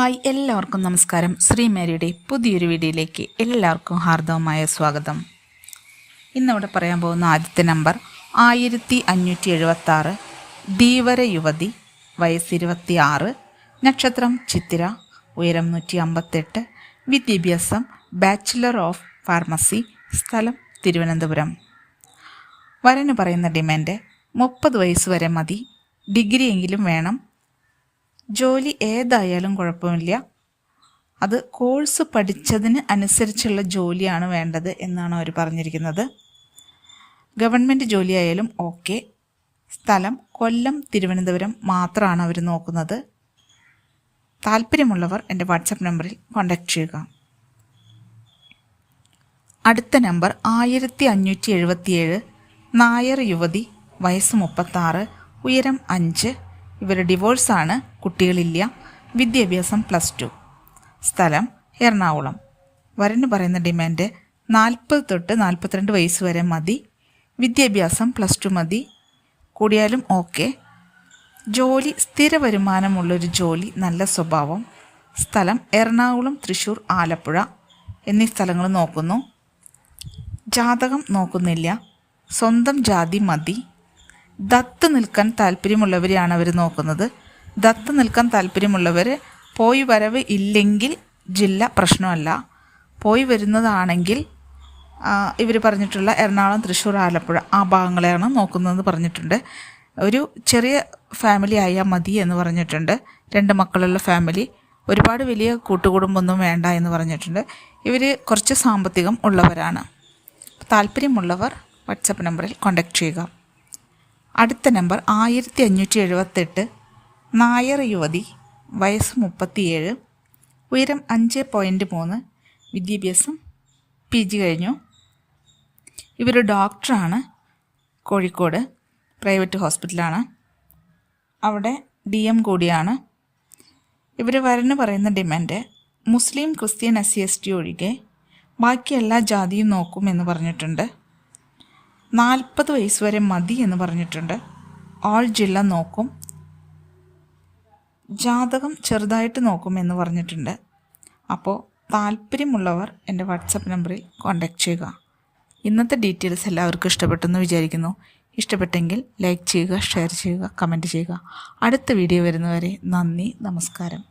Hi എല്ലാവർക്കും നമസ്കാരം. ശ്രീ മേരിയുടെ പുതിയൊരു വീഡിയോയിലേക്ക് എല്ലാവർക്കും ഹാർദവമായ സ്വാഗതം. ഇന്നിവിടെ പറയാൻ പോകുന്ന ആദ്യത്തെ നമ്പർ ആയിരത്തി അഞ്ഞൂറ്റി എഴുപത്തി ആറ് ധീവര യുവതി വയസ്സ് ഇരുപത്തി ആറ് നക്ഷത്രം ചിത്തിര ഉയരം നൂറ്റി അമ്പത്തെട്ട് വിദ്യാഭ്യാസം ബാച്ചിലർ ഓഫ് ഫാർമസി സ്ഥലം തിരുവനന്തപുരം. വരന് പറയുന്ന ഡിമാൻഡ് മുപ്പത് വയസ്സ് വരെ മതി ഡിഗ്രിയെങ്കിലും വേണം ജോലി ഏതായാലും കുഴപ്പമില്ല. അത് കോഴ്സ് പഠിച്ചതിന് അനുസരിച്ചുള്ള ജോലിയാണ് വേണ്ടത് എന്നാണ് അവർ പറഞ്ഞിരിക്കുന്നത്. ഗവൺമെന്റ് ജോലിയായാലും ഓക്കെ. സ്ഥലം കൊല്ലം തിരുവനന്തപുരം മാത്രമാണ് അവർ നോക്കുന്നത്. താല്പര്യമുള്ളവർ എന്റെ വാട്സപ്പ് നമ്പറിൽ കോൺടാക്റ്റ് ചെയ്യുക. അടുത്ത നമ്പർ ആയിരത്തി അഞ്ഞൂറ്റി എഴുപത്തിയേഴ് നായർ യുവതി വയസ്സ് മുപ്പത്താറ് ഉയരം അഞ്ച്. ഇവർ ഡിവോഴ്സാണ്. കുട്ടികളില്ല. വിദ്യാഭ്യാസം പ്ലസ് ടു സ്ഥലം എറണാകുളം. വരന് പറയുന്ന ഡിമാൻഡ് നാൽപ്പത് തൊട്ട് നാൽപ്പത്തിരണ്ട് വയസ്സ് വരെ മതി. വിദ്യാഭ്യാസം പ്ലസ് ടു മതി. കൂടിയാലും ഓക്കെ ജോലി സ്ഥിര വരുമാനമുള്ളൊരു ജോലി നല്ല സ്വഭാവം. സ്ഥലം എറണാകുളം തൃശ്ശൂർ ആലപ്പുഴ എന്നീ സ്ഥലങ്ങൾ നോക്കുന്നു. ജാതകം നോക്കുന്നില്ല. സ്വന്തം ജാതി മതി. ദത്ത് നിൽക്കാൻ താല്പര്യമുള്ളവരെയാണ് അവർ നോക്കുന്നത്. ദത്ത് നിൽക്കാൻ താല്പര്യമുള്ളവർ പോയി വരവ് ഇല്ലെങ്കിൽ ജില്ല പ്രശ്നമല്ല. പോയി വരുന്നതാണെങ്കിൽ ഇവർ പറഞ്ഞിട്ടുള്ള എറണാകുളം തൃശ്ശൂർ ആലപ്പുഴ ആ ഭാഗങ്ങളെയാണ് നോക്കുന്നതെന്ന് പറഞ്ഞിട്ടുണ്ട്. ഒരു ചെറിയ ഫാമിലി ആയാൽ മതി എന്ന് പറഞ്ഞിട്ടുണ്ട്. രണ്ട് മക്കളുള്ള ഫാമിലി ഒരുപാട് വലിയ കൂട്ടുകുടുംബമൊന്നും വേണ്ട എന്ന് പറഞ്ഞിട്ടുണ്ട്. ഇവർ കുറച്ച് സാമ്പത്തികം ഉള്ളവരാണ്. താല്പര്യമുള്ളവർ വാട്സപ്പ് നമ്പറിൽ കോൺടാക്റ്റ് ചെയ്യുക. അടുത്ത നമ്പർ ആയിരത്തി അഞ്ഞൂറ്റി എഴുപത്തെട്ട് നായർ യുവതി വയസ്സ് മുപ്പത്തിയേഴ് ഉയരം അഞ്ച് പോയിന്റ് മൂന്ന് വിദ്യാഭ്യാസം പി ജി കഴിഞ്ഞു. ഇവർ ഡോക്ടറാണ് കോഴിക്കോട് പ്രൈവറ്റ് ഹോസ്പിറ്റലാണ്. അവിടെ ഡി എം കൂടിയാണ്. ഇവർ വരന് പറയുന്ന demand Muslim Christian S C S T ഒഴികെ ബാക്കി എല്ലാ ജാതിയും നോക്കും എന്ന് പറഞ്ഞിട്ടുണ്ട്. നാൽപ്പത് വയസ്സ് വരെ മതി എന്ന് പറഞ്ഞിട്ടുണ്ട്. ഓൾ ജില്ല നോക്കും. ജാതകം ചെറുതായിട്ട് നോക്കും എന്ന് പറഞ്ഞിട്ടുണ്ട്. അപ്പോൾ താല്പര്യമുള്ളവർ എന്റെ വാട്സപ്പ് നമ്പറിൽ കോൺടാക്റ്റ് ചെയ്യുക. ഇന്നത്തെ ഡീറ്റെയിൽസ് എല്ലാവർക്കും ഇഷ്ടപ്പെട്ടെന്ന് വിചാരിക്കുന്നു. ഇഷ്ടപ്പെട്ടെങ്കിൽ ലൈക്ക് ചെയ്യുക ഷെയർ ചെയ്യുക കമന്റ് ചെയ്യുക. അടുത്ത വീഡിയോ വരുന്നവരെ നന്ദി നമസ്കാരം.